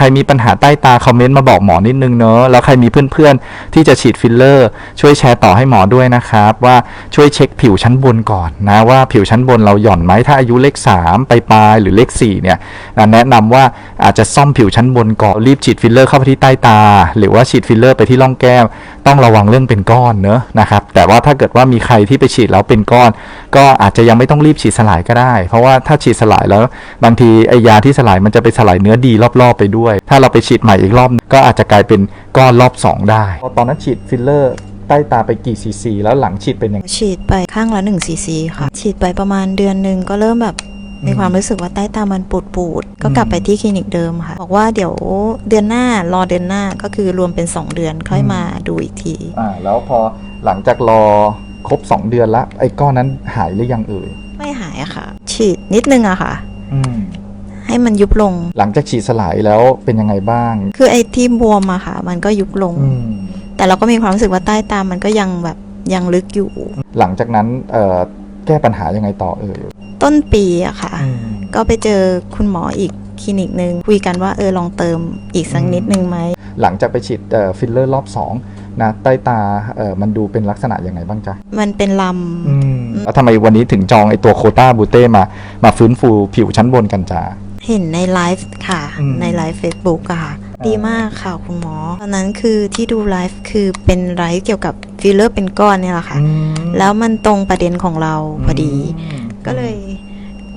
ครมีปัญหาใต้ตาคอมเมนต์มาบอกหมอนิดนึงเนอะแล้วใครมีเพื่อนๆ ที่จะฉีดฟิลเลอร์ ช่วยแชร์ต่อให้หมอด้วยนะครับ ว่าช่วยเช็คผิวชั้นบนก่อนนะว่าผิวชั้นบนเราหย่อนไหมถ้าอายุเลข 3 ไปปลายหรือเลข4เนี่ยอะแนะนำว่าอาจจะซ่อมผิวชั้นบนก่อนรีบฉีดฟิลเลอร์เข้าไปที่ใต้ตา หรือว่าฉีดฟิลเลอร์ไปที่ร่องแก้ม ต้องระวังเรื่องเป็นก้อนเนอะนะครับ แต่ว่าถ้าเกิดว่ามีใครที่ไปฉีดแล้วเป็นก้อน ก็อาจจะยังไม่ต้องรีบฉีดสลายก็ได้ เพราะว่าถ้าฉีดสลายแล้วบางทีไอยาที่สลายมันจะไปสลายเนื้อดีรอบๆไปด้วย ถ้าเราไปฉีดใหม่อีกรอบก็อาจจะกลายเป็นก้อนรอบ 2 ได้ ตอนนั้นฉีดฟิลเลอร์ใต้ตาไปกี่ซีซีแล้วหลังฉีดเป็นยังไงฉีดไปข้างละ1ซีซีค่ะ ฉีดไปประมาณเดือนหนึ่งก็เริ่มแบบ มีความรู้สึกว่าใต้ตามันปูดปูดๆก็กลับไปที่คลินิกเดิมค่ะ บอกว่าเดี๋ยวเดือนหน้ารอเดือนหน้าก็คือรวมเป็น 2 เดือนค่อยมาดูอีกที อ่าแล้วพอหลังจากรอครบ 2 เดือนละไอ้ก้อนนั้นหายหรือยังเอ่ยไม่หายอะค่ะ ฉีดนิดนึงอะค่ะอืมให้มันยุบลง หลังจากฉีดสลายแล้วเป็นยังไงบ้าง คือไอ้ที่บวมอะค่ะ มันก็ยุบลงอืมแต่เราก็มีความรู้สึกว่าใต้ตามันก็ยังแบบยังลึกอยู่ หลังจากนั้นเอ่อแก้ปัญหายังไงต่อเอ่ย ต้นปีอะค่ะอืมก็ไปเจอคุณหมออีกคลินิกหนึ่งคุยกันว่าเออลองเติมอีกสักนิดนึงไหม หลังจากไปฉีดเอ่อฟิลเลอร์รอบ2นะใต้ตาเอ่อมันดูเป็นลักษณะยังไงบ้างจ๊ะ มันเป็นลแล้วทำไมวันนี้ถึงจองไอตัวโคต้าบูเต้มา มาฟื้นฟูผิวชั้นบนกันจ้าำเห็นในไลฟ์ค่ะอืมในไลฟ์ Facebook อะค่ะอ่าดีมากค่ะคุณหมอ ตอนนั้นคือที่ดูไลฟ์คือเป็นไลฟ์เกี่ยวกับฟิลเลอร์เป็นก้อนเนี่ยแหละค่ะ แล้วมันตรงประเด็นของเราพอดี ก็เลย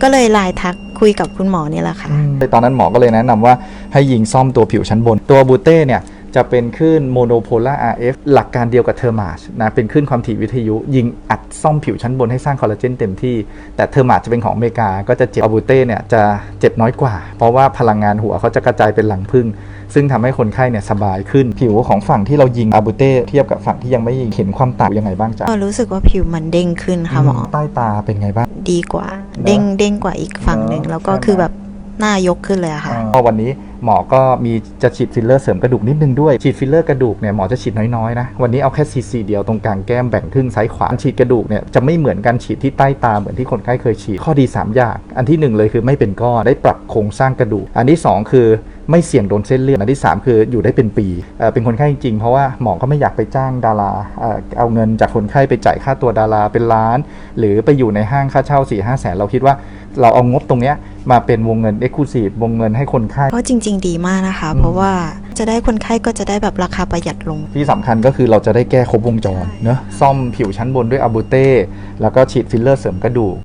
ก็เลยไลน์ทักคุยกับคุณหมอเนี่ยแหละค่ะในตอนนั้นหมอก็เลยแนะนำว่าให้ยิงซ่อมตัวผิวชั้นบน ตัวบูเต้เนี่ย จะเป็นคลื่นโมโนโพลาร์ RF หลักการเดียวกับเทอร์มาชนะเป็นคลื่นความถี่วิทยุ ยิงอัดซ่อมผิวชั้นบนให้สร้างคอลลาเจนเต็มที่ แต่เทอร์มาชจะเป็นของอเมริกา ก็จะเจ็บอาบูเต้เนี่ยจะเจ็บน้อยกว่า เพราะว่าพลังงานหัวเขาจะกระจายเป็นหลังพึ่ง ซึ่งทำให้คนไข้เนี่ยสบายขึ้น ผิวของฝั่งที่เรายิงอาบูเต้เทียบกับฝั่งที่ยังไม่ยิงเห็นความต่างยังไงบ้างจ๊ะก็รู้สึกว่าผิวมันเด้งขึ้นค่ะหมอใต้ตาเป็นไงบ้างดีกว่า เด้งเด้งกว่าอีกฝั่งหนึ่งเนอะแล้วก็ใช่ไหมคือแบบหน้ายกขึ้นเลยอะค่ะก็วันนี้ หมอก็มีจะฉีดฟิลเลอร์เสริมกระดูกนิดนึงด้วยฉีดฟิลเลอร์กระดูกเนี่ยหมอจะฉีดน้อยๆนะวันนี้เอาแค่ซีซีเดียวตรงกลางแก้มแบ่งครึ่งซ้ายขวาฉีดกระดูกเนี่ยจะไม่เหมือนกันฉีดที่ใต้ตาเหมือนที่คนไข้เคยฉีดข้อดี 3 อย่าง อันที่ 1 เลยคือไม่เป็นก้อนได้ปรับโครงสร้างกระดูก อันที่ 2 คือ ไม่เสี่ยงโดนเส้นเลือดอันที่ 3 คืออยู่ได้เป็นปีเอ่อเป็นคนไข้จริงๆเพราะว่าหมอก็ไม่อยากไปจ้างดาราเอ่อเอาเงินจากคนไข้ไปจ่ายค่าตัวดาราเป็นล้าน หรือไปอยู่ในห้างค่าเช่า4ี่ห้าแสนเราคิดว่าเราเอางบตรงเนี้ยมาเป็นวงเงิน e x c l u s i v e วงเงินให้คนไข้ก็จริง ๆ ดีมากนะคะ เพราะว่าจะได้คนไข้ก็จะได้แบบราคาประหยัดลง ที่สำคัญก็คือเราจะได้แก้ครบวงจรเนอะซ่อมผิวชั้นบนด้วยอาบูเต้แล้วก็ฉีดฟิลเลอร์เสริมกระดูก